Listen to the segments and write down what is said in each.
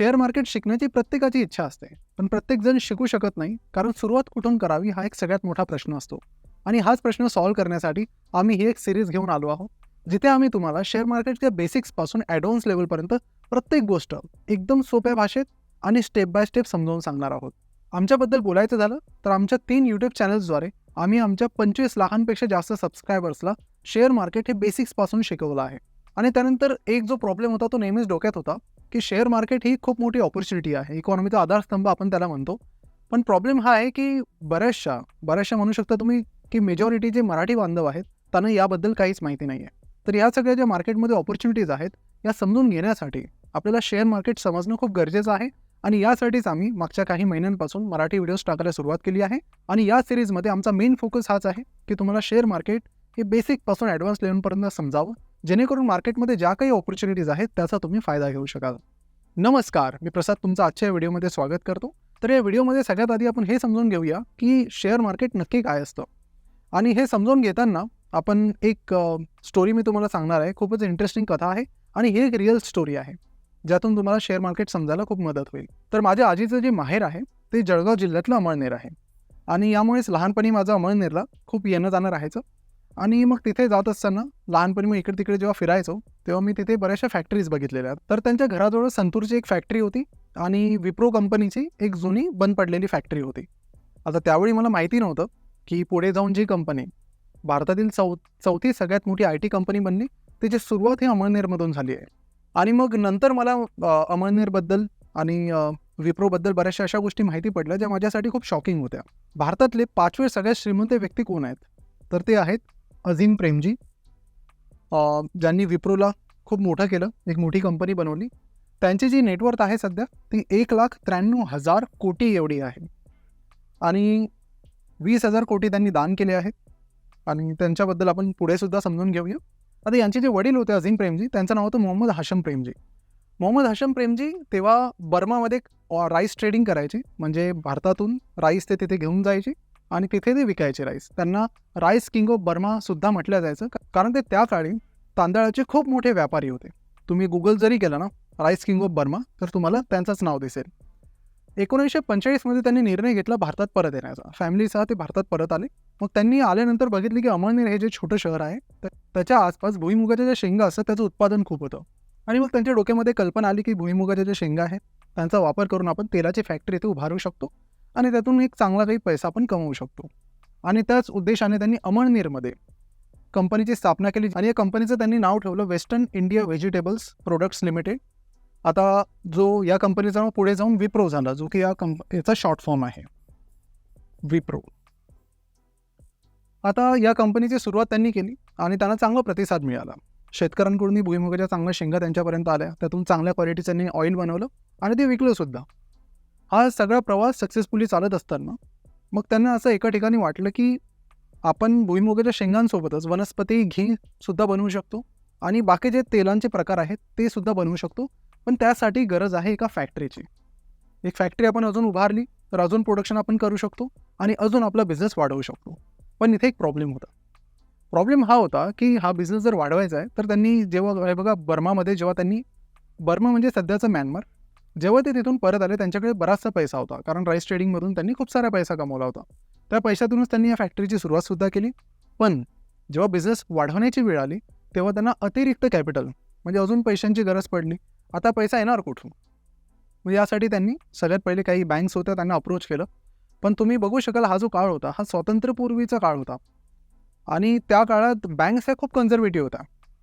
Share market शिकण्याची प्रत्येकाची इच्छा असते. पण प्रत्येकजण शिकू शकत नाही कारण सुरुवात कुठून करावी हा एक सगळ्यात मोठा प्रश्न असतो. आणि हाच प्रश्न सॉल्व्ह करण्यासाठी आम्ही ही एक सिरीज घेऊन आलो आहोत जिथे आम्ही तुम्हाला शेअर मार्केटच्या बेसिक्सपासून ॲडव्हान्स लेवलपर्यंत प्रत्येक गोष्ट एकदम सोप्या भाषेत आणि स्टेप बाय स्टेप समजावून सांगणार आहोत. आमच्याबद्दल बोलायचं झालं तर आमच्या तीन यूट्यूब चॅनल्सद्वारे आम्ही आमच्या पंचवीस लाखांपेक्षा जास्त सबस्क्रायबर्सला शेअर मार्केट हे बेसिक्सपासून शिकवलं आहे. आणि त्यानंतर एक जो प्रॉब्लेम होता तो नेहमीच डोक्यात होता की शेअर मार्केट ही खूप मोठी ऑपॉर्च्युनिटी आहे. इकॉनॉमीचा आधारस्तंभ आपण त्याला म्हणतो. पण प्रॉब्लेम हा आहे की बऱ्याचशा बऱ्याचशा म्हणू शकता तुम्ही की मेजॉरिटी जे मराठी बांधव आहेत त्यांना याबद्दल काहीच माहिती नाही आहे तर या सगळ्या ज्या मार्केटमध्ये ऑपॉर्च्युनिटीज आहेत या समजून घेण्यासाठी आपल्याला शेअर मार्केट समजणं खूप गरजेचं आहे. आणि यासाठीच आम्ही मागच्या काही महिन्यांपासून मराठी व्हिडिओज टाकायला सुरुवात केली आहे. आणि या सिरीजमध्ये आमचा मेन फोकस हाच आहे की तुम्हाला शेअर मार्केट हे बेसिकपासून ॲडव्हान्स लेवलपर्यंत समजावं. जेणेकरून मार्केटमध्ये ज्या काही ऑपॉर्च्युनिटीज आहेत त्याचा तुम्ही फायदा घेऊ शकाल. नमस्कार मी प्रसाद तुमचं आजच्या या व्हिडिओमध्ये स्वागत करतो. तर या व्हिडिओमध्ये सगळ्यात आधी आपण हे समजून घेऊया की शेअर मार्केट नक्की काय असतं. आणि हे समजून घेताना आपण एक स्टोरी मी तुम्हाला सांगणार आहे. खूपच इंटरेस्टिंग कथा आहे आणि ही एक रिअल स्टोरी आहे ज्यातून तुम्हाला शेअर मार्केट समजायला खूप मदत होईल. तर माझ्या आजीचं जे माहेर आहे ते जळगाव जिल्ह्यातलं अमळनेर आहे. आणि यामुळेच लहानपणी माझं अमळनेरला खूप येणं जाणं राहायचं. आणि मग तिथे जात असताना लहानपणी मग इकडे तिकडे जेव्हा फिरायचो तेव्हा मी तिथे बऱ्याचशा फॅक्टरीज बघितलेल्या. तर त्यांच्या घराजवळ संतूरची एक फॅक्टरी होती आणि विप्रो कंपनीची एक जुनी बंद पडलेली फॅक्टरी होती. आता त्यावेळी मला माहिती नव्हतं की पुढे जाऊन जी कंपनी भारतातील चौ चौथी सगळ्यात मोठी आय टी कंपनी बनली त्याची सुरुवात ही अमळनेरमधून झाली आहे. आणि मग नंतर मला अमळनेरबद्दल आणि विप्रोबद्दल बऱ्याचशा अशा गोष्टी माहिती पडल्या ज्या माझ्यासाठी खूप शॉकिंग होत्या. भारतातले पाचवे सगळ्यात श्रीमंत व्यक्ती कोण आहेत? तर ते आहेत अझीम प्रेमजी ज्यांनी विप्रोला खूप मोठं केलं एक मोठी कंपनी बनवली. त्यांची जी नेटवर्थ आहे सध्या ती एक लाख त्र्याण्णव हजार कोटी एवढी आहे. आणि वीस हजार कोटी त्यांनी दान केले आहेत. आणि त्यांच्याबद्दल आपण पुढेसुद्धा समजून घेऊया. आता यांचे जे वडील होते अझीम प्रेमजी त्यांचं नाव होतं मोहम्मद हाशम प्रेमजी. मोहम्मद हाशम प्रेमजी तेव्हा बर्मामध्ये राईस ट्रेडिंग करायचे. म्हणजे भारतातून राईस ते तिथे घेऊन जायचे. आणि तिथे ते विकायचे राईस त्यांना राईस किंग ऑफ बर्मा सुद्धा म्हटलं जायचं. कारण ते त्या काळी तांदळाचे खूप मोठे व्यापारी होते. तुम्ही गुगल जरी केलं ना राईस किंग ऑफ बर्मा तर तुम्हाला त्यांचंच नाव दिसेल. एकोणीसशे पंचेचाळीसमध्ये त्यांनी निर्णय घेतला भारतात परत येण्याचा. फॅमिलीसह ते भारतात परत आले. मग त्यांनी आल्यानंतर बघितले की अमळनेर हे जे छोटं शहर आहे तर त्याच्या आसपास भुईमुगाच्या ज्या शेंगा असतात त्याचं उत्पादन खूप होतं. आणि मग त्यांच्या डोक्यामध्ये कल्पना आली की भुईमुगाच्या ज्या शेंगा आहेत त्यांचा वापर करून आपण तेलाची फॅक्टरी इथे उभारू शकतो. आणि त्यातून एक चांगला काही पैसा आपण कमवू शकतो. आणि त्याच उद्देशाने त्यांनी अमळनेरमध्ये कंपनीची स्थापना केली. आणि या कंपनीचं त्यांनी नाव ठेवलं Western India Vegetables Products Limited आता जो या कंपनीचं नाव पुढे जाऊन विप्रो झाला जो की या कंप याचा शॉर्ट फॉर्म आहे. विप्रो आता या कंपनीची सुरुवात त्यांनी केली आणि त्यांना चांगला प्रतिसाद मिळाला. शेतकऱ्यांकडून भुईमुगाच्या चांगल्या शेंगा त्यांच्यापर्यंत आल्या. त्यातून चांगल्या क्वालिटीचं त्यांनी ऑइल बनवलं आणि ते विकलं सुद्धा. हा सगळा प्रवास सक्सेसफुली चालत असताना मग त्यांना असं एका ठिकाणी वाटलं की आपण भुईमुगाच्या शेंगांसोबतच वनस्पती घी सुद्धा बनवू शकतो आणि बाकी जे तेलांचे प्रकार आहेत ते सुद्धा बनवू शकतो. पण त्यासाठी गरज आहे एका फॅक्टरीची एक फॅक्टरी आपण अजून उभारली तर अजून प्रोडक्शन आपण करू शकतो आणि अजून आपला बिझनेस वाढवू शकतो. पण इथे एक प्रॉब्लेम होता. प्रॉब्लेम हा होता की हा बिझनेस जर वाढवायचा आहे तर त्यांनी जेव्हा हे बघा बर्मामध्ये जेव्हा त्यांनी बर्मा म्हणजे सध्याचं म्यानमार जेव्हा ते तिथून परत आले त्यांच्याकडे बराचसा पैसा होता. कारण राईस ट्रेडिंगमधून त्यांनी खूप सारा पैसा कमवला होता. त्या पैशातूनच त्यांनी या फॅक्टरीची सुरुवातसुद्धा केली. पण जेव्हा बिझनेस वाढवण्याची वेळ आली तेव्हा त्यांना अतिरिक्त कॅपिटल म्हणजे अजून पैशांची गरज पडली. आता पैसा येणार कुठून? मग यासाठी त्यांनी सगळ्यात पहिले काही बँक्स होत्या त्यांना अप्रोच केलं. पण तुम्ही बघू शकाल हा जो काळ होता हा स्वातंत्र्यपूर्वीचा काळ होता. आणि त्या काळात बँक्स ह्या खूप कन्झर्वेटिव्ह होत्या.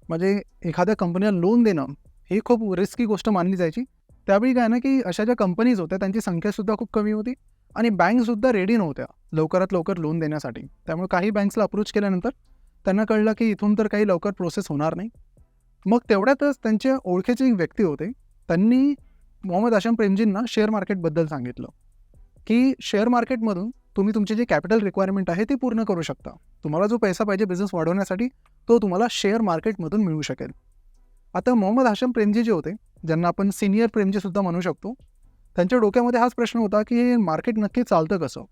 म्हणजे एखाद्या कंपनीला लोन देणं ही खूप रिस्की गोष्ट मानली जायची. त्यावेळी काय ना की अशा ज्या कंपनीज होत्या त्यांची संख्यासुद्धा खूप कमी होती आणि बँकसुद्धा रेडी नव्हत्या लवकरात लवकर लोन देण्यासाठी. त्यामुळे काही बँक्सला अप्रोच केल्यानंतर त्यांना कळलं की इथून तर काही लवकर प्रोसेस होणार नाही. मग तेवढ्यातच त्यांचे ओळखीचे एक व्यक्ती होते त्यांनी मोहम्मद आशम प्रेमजींना शेअर मार्केटबद्दल सांगितलं की शेअर मार्केटमधून तुम्ही तुमचे जे कॅपिटल रिक्वायरमेंट आहे ते पूर्ण करू शकता. तुम्हाला जो पैसा पाहिजे बिझनेस वाढवण्यासाठी तो तुम्हाला शेअर मार्केटमधून मिळू शकेल. आता मोहम्मद हाशम प्रेमजी जे होते ज्यांना आपण सिनियर प्रेमजी सुद्धा म्हणू शकतो त्यांच्या डोक्यामध्ये हाच प्रश्न होता की हे मार्केट नक्की चालतं कसं?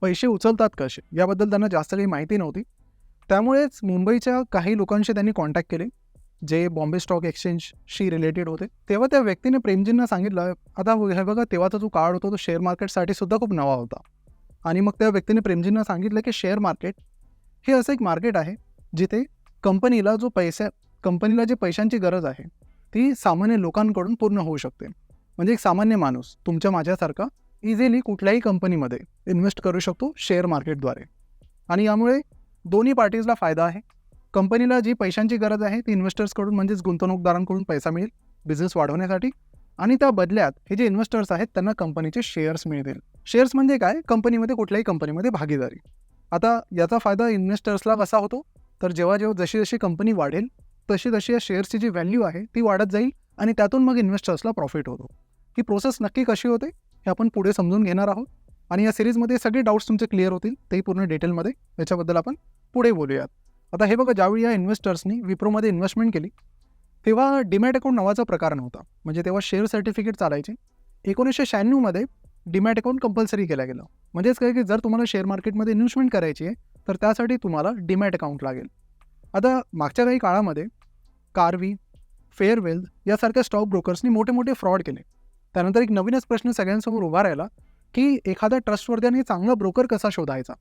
पैसे उचलतात कसे? याबद्दल त्यांना जास्त काही माहिती नव्हती. त्यामुळेच मुंबईच्या काही लोकांशी त्यांनी कॉन्टॅक्ट केले जे बॉम्बे स्टॉक एक्सचेंजशी रिलेटेड होते. तेव्हा त्या व्यक्तीने प्रेमजींना सांगितलं आता हे बघा तेव्हाचा जो काळ होता तो शेअर मार्केटसाठी सुद्धा खूप नवा होता. आणि मग त्या व्यक्तीने प्रेमजींना सांगितलं की शेअर मार्केट हे असं एक मार्केट आहे जिथे कंपनीला जो पैसा कंपनीला जे पैशांची गरज आहे ती सामान्य लोकांकडून पूर्ण होऊ शकते. म्हणजे एक सामान्य माणूस तुमच्या माझ्यासारखा इझिली कुठल्याही कंपनीमध्ये इन्व्हेस्ट करू शकतो शेअर मार्केटद्वारे आणि यामुळे दोन्ही पार्टीजला फायदा आहे. कंपनीला जी पैशांची गरज आहे ती इन्व्हेस्टर्सकडून म्हणजेच गुंतवणूकदारांकडून पैसा मिळेल बिझनेस वाढवण्यासाठी. आणि त्या बदल्यात हे जे इन्व्हेस्टर्स आहेत त्यांना कंपनीचे शेअर्स मिळतील. शेअर्स म्हणजे काय? कंपनीमध्ये कुठल्याही कंपनीमध्ये भागीदारी. आता याचा फायदा इन्व्हेस्टर्सला कसा होतो? तर जेव्हा जेव्हा जशी जशी कंपनी वाढेल तशी तशी या शेअर्सची जी व्हॅल्यू आहे ती वाढत जाईल आणि त्यातून मग इन्व्हेस्टर्सला प्रॉफिट होतो. ही प्रोसेस नक्की कशी होते हे आपण पुढे समजून घेणार आहोत. आणि या सिरीजमध्ये सगळे डाऊट्स तुमचे क्लिअर होतील तेही पूर्ण डिटेलमध्ये याच्याबद्दल आपण पुढे बोलूयात. आता हे बघा ज्यावेळी या इन्व्हेस्टर्सनी विप्रोमध्ये इन्व्हेस्टमेंट केली तेव्हा डिमॅट अकाउंट नावाचा प्रकार नव्हता. म्हणजे तेव्हा शेअर सर्टिफिकेट चालायचे. एकोणीसशे शहाण्णवमध्ये डिमॅट अकाउंट कंपल्सरी केलं गेलं. म्हणजेच काय की जर तुम्हाला शेअर मार्केटमध्ये इन्व्हेस्टमेंट करायची आहे तर त्यासाठी तुम्हाला डिमॅट अकाउंट लागेल. आता मागच्या काही काळामध्ये कारवी फेअरवेल यासारख्या स्टॉक ब्रोकर्सनी मोठे मोठे फ्रॉड केले. त्यानंतर एक नवीनच प्रश्न सगळ्यांसमोर उभा राहिला की एखादा ट्रस्टवर्दी आणि चांगला ब्रोकर कसा शोधायचा?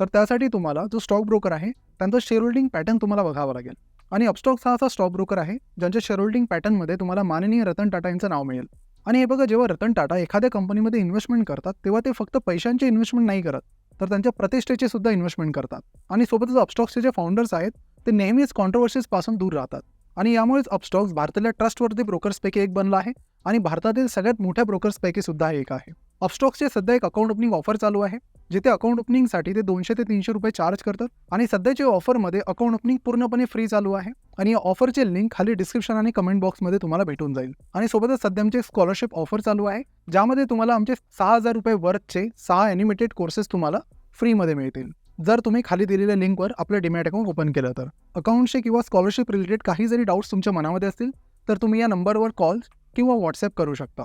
तर त्यासाठी तुम्हाला जो स्टॉक ब्रोकर आहे त्यांचं शेअर होल्डिंग पॅटर्न तुम्हाला बघावं लागेल. आणि अपस्टॉक्स हा असा स्टॉक ब्रोकर आहे ज्यांच्या शेअर होल्डिंग पॅटर्नमध्ये तुम्हाला माननीय रतन टाटा यांचं नाव मिळेल. आणि हे बघा जेव्हा रतन टाटा एखाद्या कंपनीमध्ये इन्व्हेस्टमेंट करतात तेव्हा ते फक्त पैशांचे इन्व्हेस्टमेंट नाही करत तर त्यांच्या प्रतिष्ठेचे सुद्धा इन्व्हेस्टमेंट करतात. आणि सोबतच अपस्टॉक्सचे जे फाउंडर्स आहेत ते नेहमीच कॉन्ट्रोवर्सीजपासून दूर राहतात. आणि यामुळेच अपस्टॉक्स भारतातल्या ट्रस्टवरती ब्रोकर्सपैकी एक बनला आहे आणि भारतातील सगळ्यात मोठ्या ब्रोकर्सपैकी सुद्धा एक आहे. अपस्टॉक्सचे सध्या एक अकाउंट ओपनिंग ऑफर चालू आहे जिथे अकाउंट ओपनिंगसाठी ते दोनशे ते तीनशे रुपये चार्ज करतात आणि सध्याच्या ऑफरमध्ये अकाउंट ओपनिंग पूर्णपणे फ्री चालू आहे आणि या ऑफरचे लिंक खाली डिस्क्रिप्शन आणि कमेंट बॉक्समध्ये तुम्हाला भेटून जाईल. आणि सोबतच सध्या आमचे स्कॉलरशिप ऑफर चालू आहे ज्यामध्ये तुम्हाला आमचे सहा हजार रुपये वर्थचे सहा ॲनिमेटेड कोर्सेस तुम्हाला फ्रीमध्ये मिळतील. जर तुम्ही खाली दिलेल्या लिंकवर आपलं डिमॅट अकाउंट ओपन केलं तर. अकाउंटशी किंवा स्कॉलरशिप रिलेटेड काही जरी डाऊट्स तुमच्या मनामध्ये असतील तर तुम्ही या नंबरवर कॉल किंवा व्हॉट्सअप करू शकता.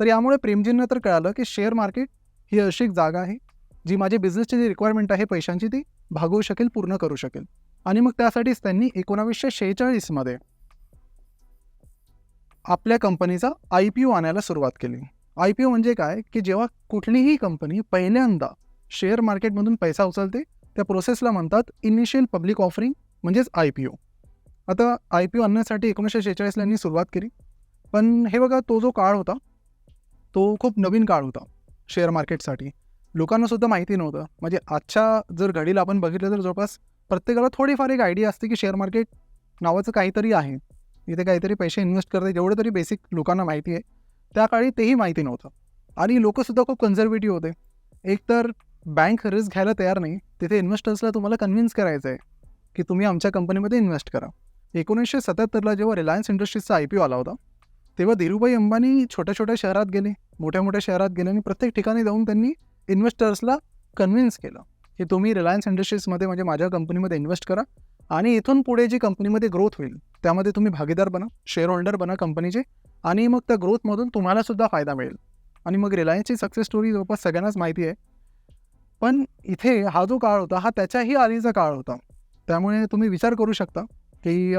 तर यामुळे प्रेमजींना तर कळालं की शेअर मार्केट ही अशी एक जागा आहे जी माझी बिझनेसची जी रिक्वायरमेंट आहे पैशांची ती भागवू शकेल पूर्ण करू शकेल. आणि मग त्यासाठीच त्यांनी एकोणावीसशे शेहेचाळीसमध्ये आपल्या कंपनीचा आय पी ओ आणायला सुरुवात केली. आय पी ओ म्हणजे काय? की जेव्हा कुठलीही कंपनी पहिल्यांदा शेअर मार्केटमधून पैसा उचलते. त्या प्रोसेसला म्हणतात इनिशियल पब्लिक ऑफरिंग म्हणजेच आय पी ओ आता आय पी ओ आणण्यासाठी एकोणीसशे शेहेचाळीसला यांनी सुरुवात केली. पण हे बघा तो जो काळ होता तो खूप नवीन काळ होता शेअर मार्केटसाठी. लोकांनासुद्धा माहिती नव्हतं. म्हणजे आजच्या जर घडीला आपण बघितलं तर जवळपास प्रत्येकाला थोडीफार एक आयडिया असते की शेअर मार्केट नावाचं काहीतरी आहे. इथे काहीतरी पैसे इन्व्हेस्ट करते एवढं तरी बेसिक लोकांना माहिती आहे. त्या काळी तेही माहिती नव्हतं. आणि लोकंसुद्धा खूप कन्झर्वेटिव्ह होते. एकतर बँक रिस्क घ्यायला तयार नाही. तिथे इन्व्हेस्टर्सला तुम्हाला कन्व्हिन्स करायचं आहे की तुम्ही आमच्या कंपनीमध्ये इन्व्हेस्ट करा. एकोणीसशे सत्याहत्तरला जेव्हा रिलायन्स इंडस्ट्रीजचा आय पी ओ आला होता तेव्हा धीरूभाई अंबानी छोट्या छोट्या शहरात गेले मोठ्या मोठ्या शहरात गेले आणि प्रत्येक ठिकाणी जाऊन त्यांनी इन्व्हेस्टर्सला कन्व्हिन्स केलं की तुम्ही रिलायन्स इंडस्ट्रीजमध्ये म्हणजे माझ्या कंपनीमध्ये इन्व्हेस्ट करा आणि इथून पुढे जी कंपनीमध्ये ग्रोथ होईल त्यामध्ये तुम्ही भागीदार बना शेअर होल्डर बना कंपनीचे आणि मग त्या ग्रोथमधून तुम्हालासुद्धा फायदा मिळेल. आणि मग रिलायन्सची सक्सेस स्टोरी जवळपास सगळ्यांनाच माहिती आहे. पण इथे हा जो काळ होता हा त्याच्याही आधीचा काळ होता. त्यामुळे तुम्ही विचार करू शकता की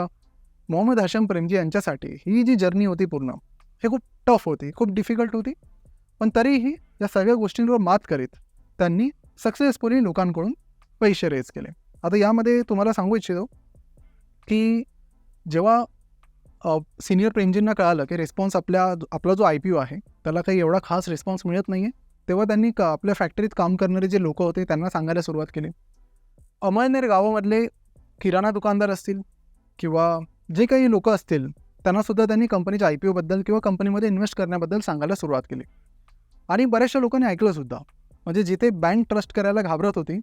मोहम्मद हाशम प्रेमजी यांच्यासाठी ही जी जर्नी होती पूर्ण हे खूप टफ होती खूप डिफिकल्ट होती. पण तरीही या सगळ्या गोष्टींवर मात करीत त्यांनी सक्सेसफुली लोकांकडून पैसे रेज केले. आता यामध्ये तुम्हाला सांगू इच्छितो की जेव्हा सिनियर प्रेमजींना कळालं की रिस्पॉन्स आपल्या आपला जो आय पी ओ आहे त्याला काही एवढा खास रिस्पॉन्स मिळत नाही आहे तेव्हा त्यांनी आपल्या फॅक्टरीत काम करणारे जे लोक होते त्यांना सांगायला सुरुवात केली. अमळनेर गावामधले किराणा दुकानदार असतील किंवा जे काही लोक असतील त्यांनासुद्धा त्यांनी कंपनीच्या आय पी ओबद्दल किंवा कंपनीमध्ये इन्व्हेस्ट करण्याबद्दल सांगायला सुरुवात केली. आणि बऱ्याचशा लोकांनी ऐकलंसुद्धा म्हणजे जिथे बँक ट्रस्ट करायला घाबरत होती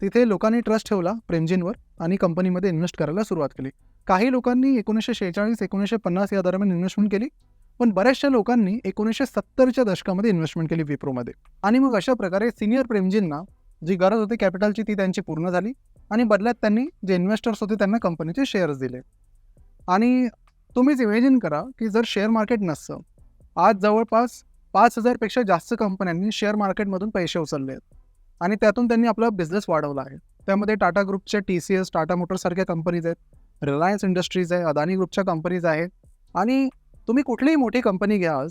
तिथे लोकांनी ट्रस्ट ठेवला प्रेमजींवर आणि कंपनीमध्ये इन्व्हेस्ट करायला सुरुवात केली. काही लोकांनी एकोणीसशे शेहेचाळीस एकोणीसशे पन्नास या दरम्यान इन्व्हेस्टमेंट केली. पण बऱ्याचशा लोकांनी एकोणीसशे सत्तरच्या दशकामध्ये इन्व्हेस्टमेंट केली विप्रोमध्ये. आणि मग अशा प्रकारे सिनियर प्रेमजींना जी गरज होती कॅपिटलची ती त्यांची पूर्ण झाली आणि बदल्यात त्यांनी जे इन्व्हेस्टर्स होते त्यांना कंपनीचे शेअर्स दिले. आणि तुम्हीच इमॅजिन करा की जर शेअर मार्केट नसतं आज जवळपास पाच हजारपेक्षा जास्त कंपन्यांनी शेअर मार्केटमधून पैसे उचलले आहेत. आणि त्यातून त्यांनी आपला बिझनेस वाढवला आहे. त्यामध्ये टाटा ग्रुपच्या टी सी एस टाटा मोटर्ससारख्या कंपनीज आहेत. रिलायन्स इंडस्ट्रीज आहे अदानी ग्रुपच्या कंपनीज आहेत. आणि तुम्ही कुठलीही मोठी कंपनी घ्या आज.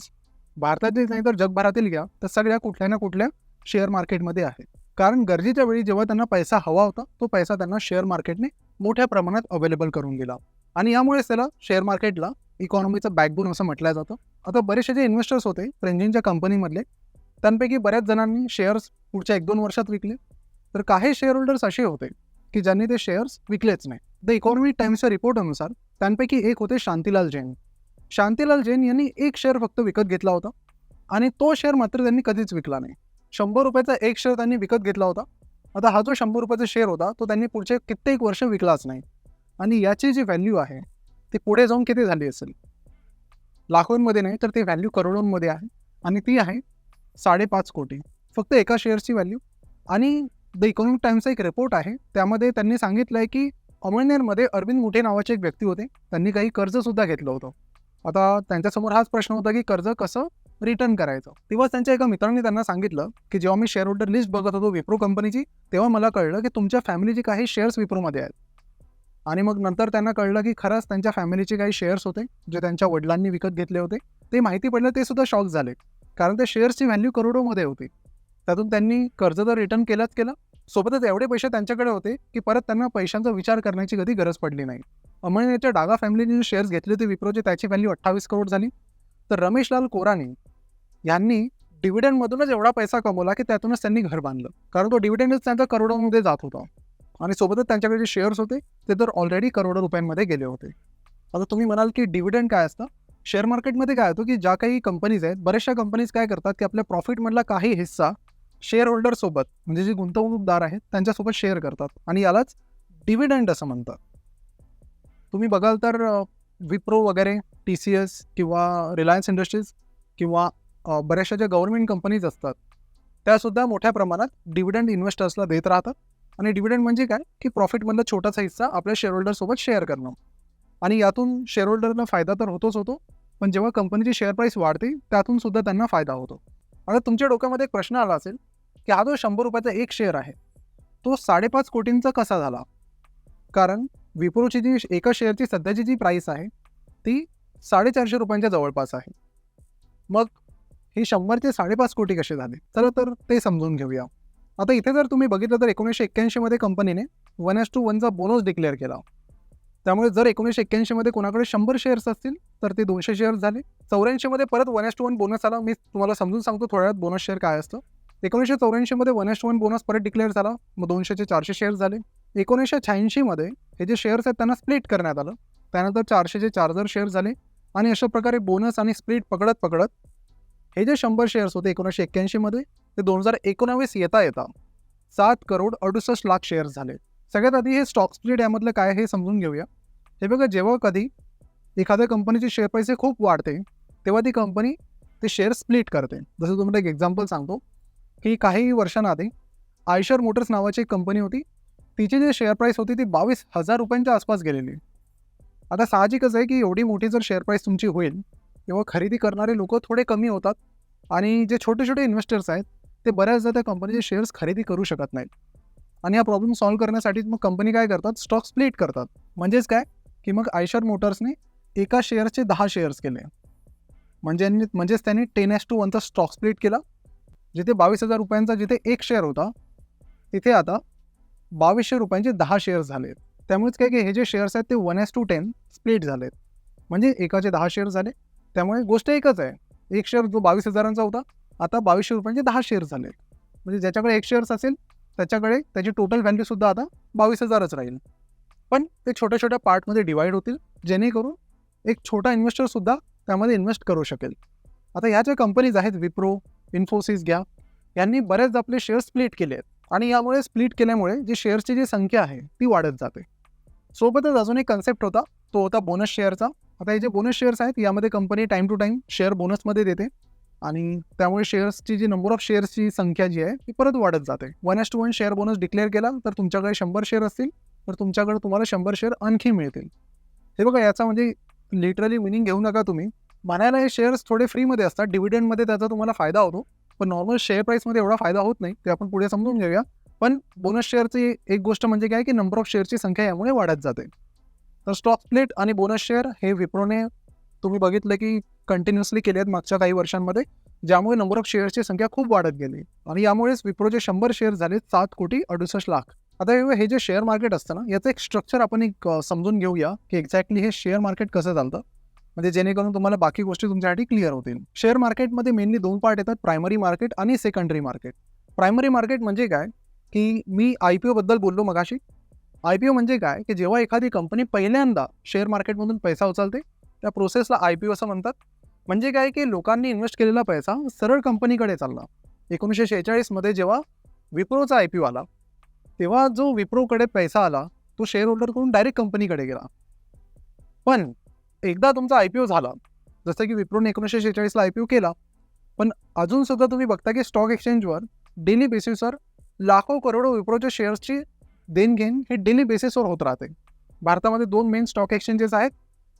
भारतातील नाही तर जगभरातील घ्या. तर सगळ्या कुठल्या ना कुठल्या शेअर मार्केटमध्ये आहेत कारण गरजेच्या वेळी जेव्हा त्यांना पैसा हवा होता तो पैसा त्यांना शेअर मार्केटने मोठ्या प्रमाणात अवेलेबल करून दिला आणि यामुळेच त्याला शेअर मार्केटला इकॉनॉमीचं बॅकबोन असं म्हटलं जातं. आता बरेचसे जे इन्व्हेस्टर्स होते फ्रेंजिनच्या कंपनीमधले त्यांपैकी बऱ्याच जणांनी शेअर्स पुढच्या एक दोन वर्षात विकले. तर काही शेअर होल्डर्स असे होते की ज्यांनी ते शेअर्स विकलेच नाही. द इकॉनॉमी टाइम्सच्या रिपोर्टनुसार त्यांपैकी एक होते शांतीलाल जैन. शांतीलाल जैन यांनी एक शेअर फक्त विकत घेतला होता. आणि तो शेअर मात्र त्यांनी कधीच विकला नाही. शंभर रुपयाचा एक शेअर त्यांनी विकत घेतला होता. आता हा जो शंभर रुपयाचा शेअर होता तो त्यांनी पुढचे कित्येक वर्ष विकलाच नाही. आणि याची जी व्हॅल्यू आहे ती पुढे जाऊन किती झाली असेल? लाखोंमध्ये नाही तर ती व्हॅल्यू करोडोंमध्ये आहे. आणि ती आहे साडेपाच कोटी. फक्त एका शेअरची व्हॅल्यू आणि द इकॉनॉमिक टाइम्सचा एक रिपोर्ट आहे त्यामध्ये त्यांनी सांगितलं आहे की अमळनेरमध्ये अरविंद मुठे नावाचे एक व्यक्ती होते. त्यांनी काही कर्जसुद्धा घेतलं होतं. आता त्यांच्यासमोर हाच प्रश्न होता की कर्ज कसं रिटर्न करायचं? तेव्हा त्यांच्या एका मित्रांनी त्यांना सांगितलं की जेव्हा मी शेअर होल्डर लिस्ट बघत होतो विप्रो कंपनीची तेव्हा मला कळलं की तुमच्या फॅमिलीचे काही शेअर्स विप्रोमध्ये आहेत. आणि मग नंतर त्यांना कळलं की खरंच त्यांच्या फॅमिलीचे काही शेअर्स होते जे त्यांच्या वडिलांनी विकत घेतले होते. ते माहिती पडलं ते सुद्धा शॉक झाले. कारण त्या शेअर्सची व्हॅल्यू करोडोमध्ये होती. त्यातून त्यांनी कर्ज तर रिटर्न केलंच केलं. सोबतच एवढे पैसे त्यांच्याकडे होते की परत त्यांना पैशांचा विचार करण्याची कधी गरज पडली नाही. अमळनेरच्या डागा फॅमिलीने जे शेअर्स घेतले होते विप्रोचे त्याची व्हॅल्यू अठ्ठावीस करोड झाली. तर रमेशलाल कोराने यांनी डिव्हिडंडमधूनच एवढा पैसा कमवला की त्यातूनच त्यांनी घर बांधलं. कारण तो डिव्हिडंडच त्यांचा करोडोमध्ये जात होता. आणि सोबतच त्यांच्याकडे जे शेअर्स होते ते तर ऑलरेडी करोडो रुपयांमध्ये गेले होते. आता तुम्ही म्हणाल की डिव्हिडंड काय असतं? शेअर मार्केटमध्ये काय होतं की ज्या काही कंपनीज आहेत बऱ्याचशा कंपनीज काय करतात की आपल्या प्रॉफिटमधला काही हिस्सा शेअर होल्डरसोबत म्हणजे जे गुंतवणूकदार आहेत त्यांच्यासोबत शेअर करतात. आणि यालाच डिव्हिडंड असं म्हणतात. तुम्ही बघाल तर विप्रो वगैरे टी सी एस किंवा रिलायन्स इंडस्ट्रीज किंवा बऱ्याचशा ज्या गव्हर्नमेंट कंपनीज असतात त्यासुद्धा मोठ्या प्रमाणात डिव्हिडंड इन्व्हेस्टर्सला देत राहतात. आणि डिव्हिडंड म्हणजे काय? की प्रॉफिटमधला छोटासा हिस्सा आपल्या शेअरहोल्डरसोबत शेअर करणं. आणि यातून शेअरहोल्डरला फायदा तर होतोच होतो पण जेव्हा कंपनीची शेअर प्राईस वाढते त्यातून सुद्धा त्यांना फायदा होतो. आता तुमच्या डोक्यामध्ये एक प्रश्न आला असेल की हा जो शंभर रुपयाचा एक शेअर आहे तो साडेपाच कोटींचा कसा झाला? कारण विप्रोची जी एका शेअरची सध्याची जी प्राईस आहे ती साडेचारशे रुपयांच्या जवळपास आहे. मग ही शंभरचे साडेपाच कोटी कसे झाले? चला तर ते समजून घेऊया. आता इथे जर तुम्ही बघितलं तर एकोणीसशे एक्क्याऐंशीमध्ये कंपनीने वन एस टू वनचा बोनस डिक्लेअर केला. त्यामुळे जर एकोणीसशे एक्क्याऐंशीमध्ये कोणाकडे शंभर शेअर्स असतील तर ते दोनशे शेअर्स झाले. चौऱ्याऐंशीमध्ये परत one is to one bonus आला. मी तुम्हाला समजून सांगतो थोड्या वेळात बोनस शेअर काय असतं. एकोणीसशे चौऱ्याऐंशीमध्ये one is to one bonus परत डिक्लेअर झाला. मग दोनशेचे चारशे शेअर्स झाले. एकोणीसशे शहाऐंशीमध्ये हे जे शेअर्स आहेत त्यांना स्प्लिट करण्यात आलं. त्यानंतर चारशेचे चार हजार शेअर झाले आणि अशा प्रकारे बोनस आणि स्प्लिट पकडत पकडत हे जे शंभर शेअर्स होते एकोणीसशे एक्क्याऐंशीमध्ये ते दोन हजार एकोणावीस येता येता सात करोड अडुसष्ट लाख शेअर्स झाले. सगळ्यात आधी हे स्टॉक स्प्लिट यामधलं काय हे समजून घेऊया. हे बघा जेव्हा कधी एखाद्या कंपनीचे शेअर पैसे खूप वाढते तेव्हा ती कंपनी ते शेअर स्प्लिट करते. जसं तुम्हाला एक एक्झाम्पल सांगतो की काही वर्षांआधी आयशर मोटर्स नावाची एक कंपनी होती तिची जी शेअर प्राईस होती ती बावीस हजार रुपयांच्या आसपास गेलेली. आता साहजिकच आहे की एवढी मोठी जर शेअर प्राईस तुमची होईल तेव्हा खरेदी करणारे लोक थोडे कमी होतात आणि जे छोटे छोटे इन्व्हेस्टर्स आहेत ते बऱ्याचदा त्या कंपनीचे शेअर्स खरेदी करू शकत नाहीत. आणि हा प्रॉब्लेम सॉल्व्ह करण्यासाठी मग कंपनी काय करतात? स्टॉक स्प्लिट करतात. म्हणजेच काय? की मग आयशर मोटर्सने एका शेअर्सचे दहा शेअर्स केले. म्हणजे म्हणजेच त्यांनी टेन एस टू वनचा स्टॉक स्प्लिट केला. जिथे बावीस हजार रुपयांचा जिथे एक शेअर होता तिथे आता बावीसशे रुपयांचे दहा शेअर्स झाले त्यामुळेच काय की हे जे शेअर्स आहेत ते one is to ten split झालेत. म्हणजे एकाचे दहा शेअर झाले. त्यामुळे गोष्ट एकच आहे. एक शेअर जो बावीस हजारांचा होता आता बावीसशे रुपयांचे दहा शेअर झालेत. म्हणजे ज्याच्याकडे एक शेअर्स असेल त्याच्याकडे त्याची टोटल व्हॅल्यूसुद्धा आता बावीस हजारच राहील. पण ते छोट्या छोट्या पार्टमध्ये डिवाईड होतील जेणेकरून एक छोटा इन्व्हेस्टरसुद्धा त्यामध्ये इन्व्हेस्ट करू शकेल. आता ह्या ज्या कंपनीज आहेत विप्रो इन्फोसिस घ्या यांनी बरेच आपले शेअर स्प्लिट केले आहेत आणि यामुळे स्प्लिट केल्यामुळे जी शेअर्सची जी संख्या आहे ती वाढत जाते. सोबतच अजून एक कन्सेप्ट होता तो होता बोनस शेअरचा आता हे जे बोनस शेअर्स आहेत यामध्ये company time to time share बोनसमध्ये देते. आणि त्यामुळे शेअर्सची जी नंबर ऑफ शेअर्सची संख्या जी आहे ती परत वाढत जाते. One is to one share bonus declare केला तर तुमच्याकडे शंभर शेअर असतील. तर तुमच्याकडे तुम्हाला शंभर शेअर आणखी मिळतील. हे बघा याचा म्हणजे लिटरली मिनिंग घेऊ नका तुम्ही. म्हणायला हे शेअर्स थोडे फ्रीमध्ये असतात डिव्हिडंडमध्ये त्याचा तुम्हाला फायदा होतो. पण नॉर्मल शेअर प्राईसमध्ये एवढा फायदा होत नाही ते आपण पुढे समजून घेऊया. पण बोनस शेअरची एक गोष्ट म्हणजे काय की नंबर ऑफ शेअरची संख्या यामुळे वाढत जाते. तर स्टॉक स्प्लिट आणि बोनस शेअर हे विप्रोने तुम्ही बघितलं की कंटिन्युअसली केले आहेत मागच्या काही वर्षांमध्ये ज्यामुळे नंबर ऑफ शेअर्सची संख्या खूप वाढत गेली. आणि यामुळेच विप्रोचे शंभर शेअर झाले सात कोटी अडुसष्ट लाख. आता हे- जे शेअर मार्केट असतं ना याचं एक स्ट्रक्चर आपण एक समजून घेऊया की एक्झॅक्टली हे शेअर मार्केट कसं चालतं. म्हणजे जेणेकरून तुम्हाला बाकी गोष्टी तुमच्यासाठी क्लिअर होतील. शेअर मार्केटमध्ये मेनली दोन पार्ट येतात प्रायमरी मार्केट आणि सेकंडरी मार्केट प्रायमरी मार्केट म्हणजे काय? की मी आय पी ओबद्दल बोललो मगाशी. आय पी ओ म्हणजे काय? की जेव्हा एखादी कंपनी पहिल्यांदा शेअर मार्केटमधून पैसा उचलते त्या प्रोसेसला आय पी ओ असं म्हणतात. म्हणजे काय? की लोकांनी इन्व्हेस्ट केलेला पैसा सरळ कंपनीकडे चालला. एकोणीसशे शेहेचाळीसमध्ये जेव्हा विप्रोचा आय पी ओ आला तेव्हा जो विप्रोकडे पैसा आला तो शेअर होल्डरकडून डायरेक्ट कंपनीकडे गेला. पण एकदा तुमचा आय पी ओ झाला जसं की विप्रोने एकोणीसशे शेहेचाळीसला आय पी ओ केला पण अजून सुद्धा तुम्ही बघता की स्टॉक एक्सचेंजवर डेली बेसिसवर लाखो करोडो विप्रोच्या शेअर्सची देणघेण हे डेली बेसिसवर होत राहते. भारतामध्ये दोन मेन स्टॉक एक्सचेंजेस आहेत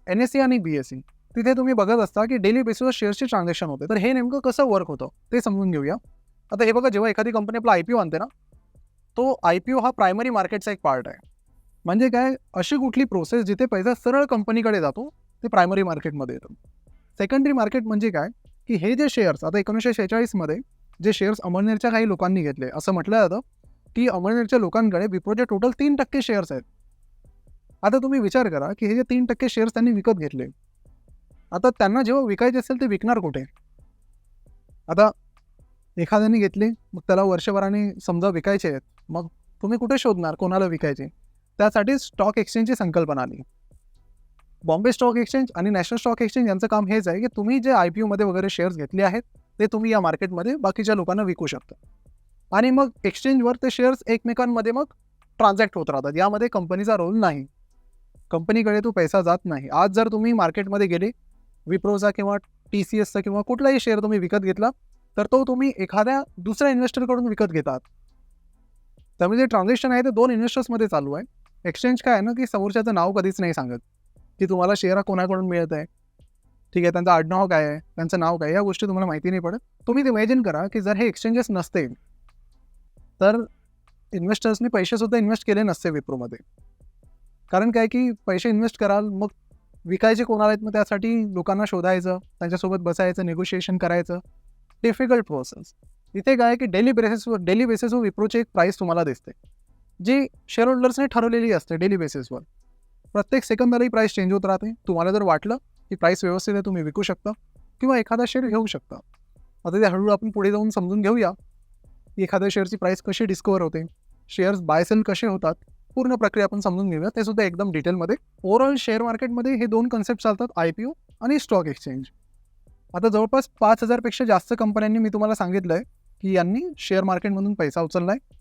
एन एस सी आणि बी एस सी तिथे तुम्ही बघत असता की डेली बेसिसवर शेअर्सचे ट्रान्झॅक्शन होते. तर हे नेमकं कसं वर्क होतं ते समजून घेऊया. आता हे बघा जेव्हा एखादी कंपनी आपला आय पी ओ आणते ना तो आय पी ओ हा प्रायमरी मार्केटचा एक पार्ट आहे. म्हणजे काय अशी कुठली प्रोसेस जिथे पैसा सरळ कंपनीकडे जातो ते प्रायमरी मार्केटमध्ये येतं. सेकंडरी मार्केट म्हणजे काय? की हे जे शेअर्स आता एकोणीसशे शेहेचाळीसमध्ये जे शेअर्स अमरनेरच्या काही लोकांनी घेतले असं म्हटलं जातं की अमळनेरच्या लोकांकडे विप्रोचे टोटल तीन टक्के शेअर्स आहेत. आता तुम्ही विचार करा की हे जे तीन टक्के शेअर्स त्यांनी विकत घेतले आता त्यांना जेव्हा विकायचे असेल ते विकणार कुठे? आता एखाद्याने घेतले मग त्याला वर्षभराने समजा विकायचे आहेत मग तुम्ही कुठे शोधणार कोणाला विकायचे? त्यासाठी स्टॉक एक्सचेंजची संकल्पना आली. बॉम्बे स्टॉक एक्सचेंज आणि नॅशनल स्टॉक एक्सचेंज यांचं काम हेच आहे की तुम्ही जे आय पी ओमध्ये वगैरे शेअर्स घेतले आहेत ते तुम्ही या मार्केटमध्ये बाकीच्या लोकांना विकू शकता. आणि मग एक्सचेंजवर ते शेअर्स एकमेकांमध्ये मग ट्रान्झॅक्ट होत राहतात. यामध्ये कंपनीचा रोल नाही. कंपनीकडे तो पैसा जात नाही. आज जर तुम्ही मार्केटमध्ये गेले विप्रोचा किंवा टी सी एसचा किंवा कुठलाही शेअर तुम्ही विकत घेतला तर तो तुम्ही एखाद्या दुसऱ्या इन्व्हेस्टरकडून विकत घेतात त्यामुळे जे ट्रान्झॅक्शन आहे ते दोन इन्व्हेस्टर्समध्ये चालू आहे. एक्सचेंज काय आहे ना की समोरच्याचं नाव कधीच नाही सांगत. की तुम्हाला शेअर हा कोणाकडून मिळत आहे? ठीक आहे त्यांचं आडनाव काय आहे? त्यांचं नाव काय आहे, या गोष्टी तुम्हाला माहिती नाही पडत. तुम्ही इमॅजिन करा की जर हे एक्सचेंजेस नसते तर इन्व्हेस्टर्सनी पैसेसुद्धा इन्व्हेस्ट केले नसते विप्रोमध्ये. कारण काय की पैसे इन्व्हेस्ट कराल मग विकायचे कोणाला आहेत? मग त्यासाठी लोकांना शोधायचं त्यांच्यासोबत बसायचं निगोशिएशन करायचं. डिफिकल्ट प्रोसेस इथे काय की डेली बेसिसवर डेली बेसिसवर विप्रोची एक प्राईस तुम्हाला दिसते. जी शेअर होल्डर्सने ठरवलेली असते डेली बेसिसवर प्रत्येक सेकंदालाही प्राईस चेंज होत राहते. तुम्हाला जर वाटलं की प्राईस व्यवस्थित आहे तुम्ही विकू शकता किंवा एखादा शेअर घेऊ शकता. आता ते हळूहळू आपण पुढे जाऊन समजून घेऊया की एखाद्या शेअरची प्राईस कशी डिस्कवर होते. शेअर्स बाय सेल कसे होतात पूर्ण प्रक्रिया आपण समजून घेऊया. ते सुद्धा एकदम डिटेलमध्ये ओव्हरऑल शेअर मार्केटमध्ये हे दोन कन्सेप्ट चालतात आय पी ओ आणि स्टॉक एक्सचेंज आता जवळपास पाच हजारपेक्षा जास्त कंपन्यांनी मी तुम्हाला सांगितलं आहे की यांनी शेअर मार्केटमधून पैसा उचलला आहे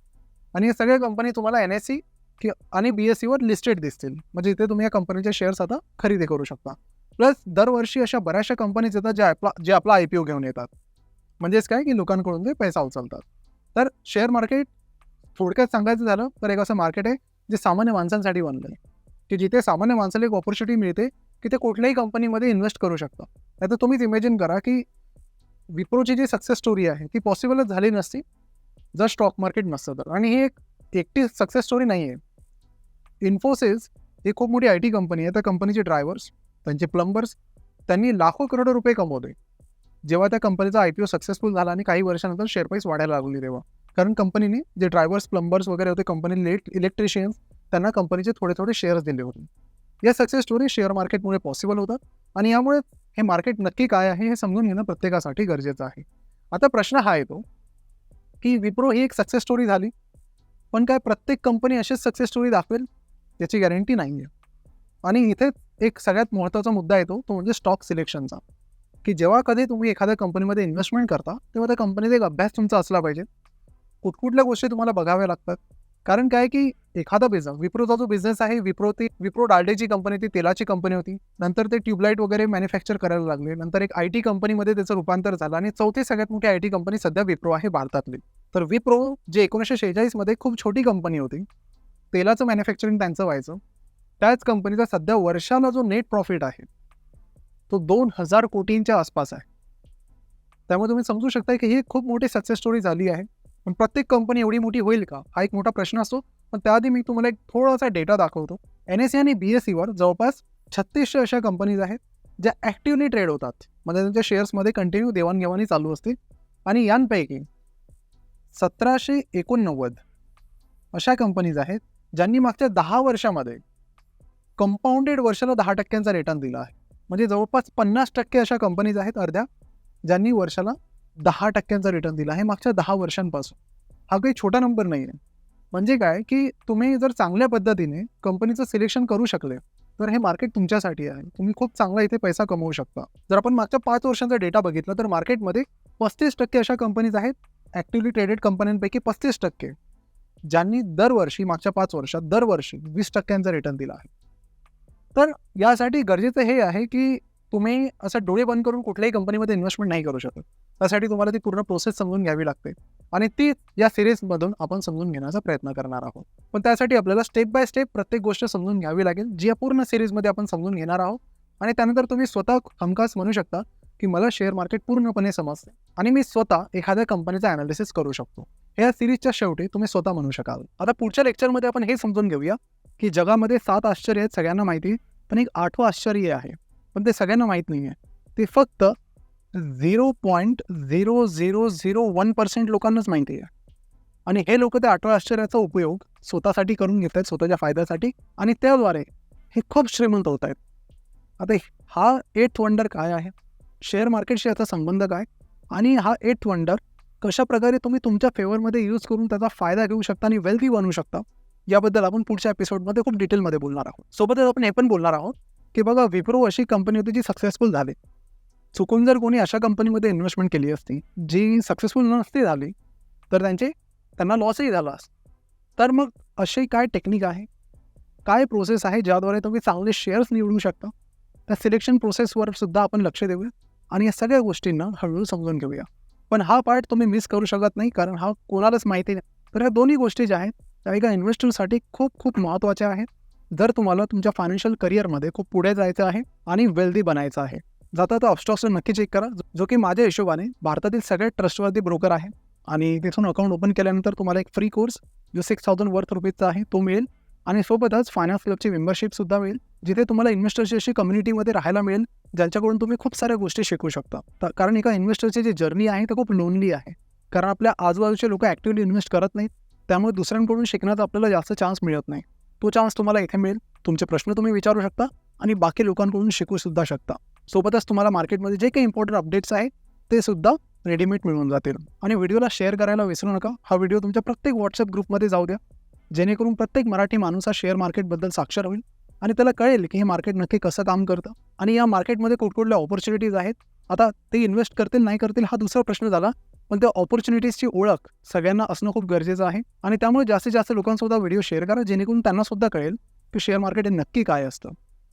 आणि या सगळ्या कंपनी तुम्हाला एन एस सी की आणि बी एस सीवर लिस्टेड दिसतील. म्हणजे इथे तुम्ही या कंपनीचे शेअर्स आता खरेदी करू शकता. प्लस दरवर्षी अशा बऱ्याचशा कंपनीज येतात ज्या आपला जे आपला आय पी ओ घेऊन येतात. म्हणजेच काय की लोकांकडून ते पैसा उचलतात. तर शेअर मार्केट थोडक्यात सांगायचं झालं तर एक असं मार्केट आहे जे सामान्य माणसांसाठी बनलं आहे की जिथे सामान्य माणसाला एक ऑपॉर्च्युनिटी मिळते की ते कुठल्याही कंपनीमध्ये इन्व्हेस्ट करू शकतं नाही तर तुम्हीच इमॅजिन करा की विप्रोची जी सक्सेस स्टोरी आहे ती पॉसिबलच झाली नसती जर स्टॉक मार्केट नसतं तर. आणि ही एक एकटी सक्सेस स्टोरी नाही आहे इन्फोसिस ही खूप मोठी आय टी कंपनी आहे. त्या कंपनीचे ड्रायव्हर्स त्यांचे प्लंबर्स त्यांनी लाखो करोडो रुपये कमवले. जेव्हा त्या कंपनीचा आय पी ओ सक्सेसफुल झाला आणि काही वर्षानंतर शेअर प्राईस वाढायला लागली तेव्हा. कारण कंपनीने जे ड्रायव्हर्स प्लंबर्स वगैरे होते कंपनी लेट इलेक्ट्रिशियन्स त्यांना कंपनीचे थोडे थोडे शेअर्स दिले होते. या सक्सेस स्टोरी शेअर मार्केटमुळे पॉसिबल होतात आणि यामुळे हे मार्केट नक्की काय आहे हे समजून घेणं प्रत्येकासाठी गरजेचं आहे. आता प्रश्न हा येतो की विप्रो ही एक सक्सेस स्टोरी झाली पण काय प्रत्येक कंपनी अशीच सक्सेस स्टोरी दाखवेल? याची गॅरंटी नाही आहे आणि इथे एक सगळ्यात महत्त्वाचा मुद्दा येतो तो म्हणजे स्टॉक सिलेक्शनचा की जेव्हा कधी तुम्ही एखाद्या कंपनीमध्ये इन्व्हेस्टमेंट करता तेव्हा त्या कंपनीचा एक अभ्यास तुमचा असला पाहिजे. कुठकुठल्या गोष्टी तुम्हाला बघाव्या लागतात. कारण काय की एखादा बिझनेस विप्रोचा जो बिझनेस आहे विप्रो ती विप्रो डाल्डेची कंपनी ती तेलाची कंपनी होती. नंतर ते ट्यूबलाईट वगैरे मॅन्युफॅक्चर करायला लागले. नंतर एक आय टी कंपनीमध्ये त्याचं रूपांतर झालं. आणि चौथी सगळ्यात मोठी आय टी कंपनी सध्या विप्रो आहे भारतातली. तर विप्रो जे एकोणीसशे शेहेचाळीसमध्ये खूप छोटी कंपनी होती तेलाचं मॅन्युफॅक्चरिंग त्यांचं व्हायचं. त्याच कंपनीचा सध्या वर्षाला जो नेट प्रॉफिट आहे तो दोन हजार कोटींच्या आसपास आहे. त्यामुळे तुम्ही समजू शकता की ही खूप मोठी सक्सेस स्टोरी झाली आहे. पण प्रत्येक कंपनी एवढी मोठी होईल का? हा एक मोठा प्रश्न असतो. पण त्याआधी मी तुम्हाला एक थोडासा डेटा दाखवतो. एन एस सी आणि बी एस सीवर जवळपास छत्तीसशे अशा कंपनीज आहेत ज्या ॲक्टिव्हली ट्रेड होतात. म्हणजे त्यांच्या शेअर्समध्ये कंटिन्यू देवाणघेवाणी चालू असते आणि यांपैकी सतराशे एकोणनव्वद अशा कंपनीज आहेत ज्यांनी मागच्या दहा वर्षामध्ये कंपाऊंडेड वर्षाला दहा टक्क्यांचा रिटर्न दिला आहे. म्हणजे जवळपास पन्नास टक्के अशा कंपनीज आहेत अर्ध्या ज्यांनी वर्षाला दहा टक्क्यांचा रिटर्न दिला आहे मागच्या दहा वर्षांपासून. हा काही छोटा नंबर नाही आहे. म्हणजे काय की तुम्ही जर चांगल्या पद्धतीने कंपनीचं सिलेक्शन करू शकले तर हे मार्केट तुमच्यासाठी आहे. तुम्ही खूप चांगला इथे पैसा कमवू शकता. जर आपण मागच्या पाच वर्षांचा डेटा बघितला तर मार्केटमध्ये पस्तीस टक्के अशा कंपनीज आहेत. ॲक्टिव्हली ट्रेडेड कंपन्यांपैकी पस्तीस टक्के. ज्यांनी दरवर्षी मागच्या पाच वर्षात दरवर्षी वीस टक्क्यांचा रिटर्न दिला आहे. तर यासाठी गरजेचं हे आहे की तुम्ही असं डोळे बंद करून कुठल्याही कंपनीमध्ये इन्व्हेस्टमेंट नाही करू शकत. त्यासाठी तुम्हाला ती पूर्ण प्रोसेस समजून घ्यावी लागते आणि ती या सिरीजमधून आपण समजून घेण्याचा प्रयत्न करणार आहोत. पण त्यासाठी आपल्याला स्टेप बाय स्टेप प्रत्येक गोष्ट समजून घ्यावी लागेल जी या पूर्ण सिरीजमध्ये आपण समजून घेणार आहोत. आणि त्यानंतर तुम्ही स्वतः हमखास म्हणू शकता की मला शेअर मार्केट पूर्णपणे समजते आणि मी स्वतः एखाद्या कंपनीचा अनालिसिस करू शकतो. हे या सिरीजच्या शेवटी तुम्ही स्वतः म्हणू शकाल. आता पुढच्या लेक्चरमध्ये आपण हे समजून घेऊया की जगामध्ये सात आश्चर्य आहेत सगळ्यांना माहिती पण एक आठवं आश्चर्य आहे. पण ते सगळ्यांना माहीत नाही आहे ते फक्त zero point zero zero zero one percent लोकांनाच माहिती आहे. आणि हे लोक त्या आठव्या आश्चर्याचा उपयोग स्वतःसाठी करून घेत आहेत स्वतःच्या फायद्यासाठी आणि त्याद्वारे हे खूप श्रीमंत होत आहेत. आता हा एट वंडर काय आहे? शेअर मार्केटशी याचा संबंध काय? आणि हा एट वंडर कशा प्रकारे तुम्ही तुमच्या फेवरमध्ये यूज करून त्याचा फायदा घेऊ शकता आणि वेल्थी बनवू शकता याबद्दल आपण पुढच्या एपिसोडमध्ये खूप डिटेलमध्ये बोलणार आहोत. सोबतच आपण हे पण बोलणार आहोत की बघा विप्रो अशी कंपनी होती जी सक्सेसफुल झाली. चुकून जर कोणी अशा कंपनीमध्ये इन्व्हेस्टमेंट केली असती जी सक्सेसफुल नसती झाली तर त्यांचे त्यांना लॉसही झाला असता. तर मग अशी काय टेक्निक आहे? काय प्रोसेस आहे ज्याद्वारे तुम्ही चांगले शेअर्स निवडू शकता? त्या सिलेक्शन प्रोसेसवर सुद्धा आपण लक्ष देऊया. आणि या सगळ्या गोष्टींना हळूहळू समजून घेऊया. पण हा पार्ट तुम्ही मिस करू शकत नाही कारण हा कोणालाच माहिती नाही. तर ह्या दोन्ही गोष्टी ज्या आहेत त्या एका इन्व्हेस्टरसाठी खूप खूप महत्त्वाच्या आहेत. जर तुम्हाला तुमच्या फायनान्शियल करिअरमध्ये खूप पुढे जायचं आहे आणि वेल्दी बनायचं आहे. जाता तर अपस्टॉक्सला नक्की चेक करा जो- जो की माझ्या हिशोबाने भारतातील सगळ्यात ट्रस्टवर्दी ब्रोकर आहे. आणि तिथून अकाउंट ओपन केल्यानंतर तुम्हाला एक फ्री कोर्स जो सिक्स थाउजंड वर्थ रुपीजचा आहे तो मिळेल. आणि सोबतच फायनान्स क्लबची मेंबरशिपसुद्धा मिळेल. जिथे तुम्हाला इन्व्हेस्टरची अशी कम्युनिटीमध्ये राहायला मिळेल ज्यांच्याकडून तुम्ही खूप साऱ्या गोष्टी शिकू शकता. कारण एका इन्व्हेस्टरची जी जर्नी आहे ती खूप लोनली आहे. कारण आपल्या आजूबाजूचे लोक ॲक्टिव्हली इन्व्हेस्ट करत नाहीत. त्यामुळे दुसऱ्यांकडून शिकण्याचा आपल्याला जास्त चान्स मिळत नाही. तो चान्स तुम्हाला इथे मिळेल. तुमचे प्रश्न तुम्ही विचारू शकता आणि बाकी लोकांकडून शिकूसुद्धा शकता. सोबतच तुम्हाला मार्केटमध्ये जे काही इम्पॉर्टंट अपडेट्स आहेत ते सुद्धा रेडीमेड मिळून जातील. आणि व्हिडिओला शेअर करायला विसरू नका. हा व्हिडिओ तुमच्या प्रत्येक व्हॉट्सअप ग्रुपमध्ये जाऊ द्या. जेणेकरून प्रत्येक मराठी माणूस हा शेअर मार्केटबद्दल साक्षर होईल. आणि त्याला कळेल की हे मार्केट नक्की कसं काम करतं. आणि या मार्केटमध्ये कुठकुठल्या ऑपॉर्च्युनिटीज आहेत? आता ते इन्व्हेस्ट करतील नाही करतील हा दुसरा प्रश्न झाला. पण त्या ऑपॉर्च्युनिटीजची ओळख सगळ्यांना असणं खूप गरजेचं आहे. आणि त्यामुळे जास्तीत जास्त लोकांसुद्धा व्हिडिओ शेअर करा जेणेकरून त्यांना सुद्धा कळेल की शेअर मार्केट हे नक्की काय असतं.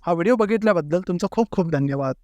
हा व्हिडिओ बघितल्याबद्दल तुमचा खूप खूप धन्यवाद.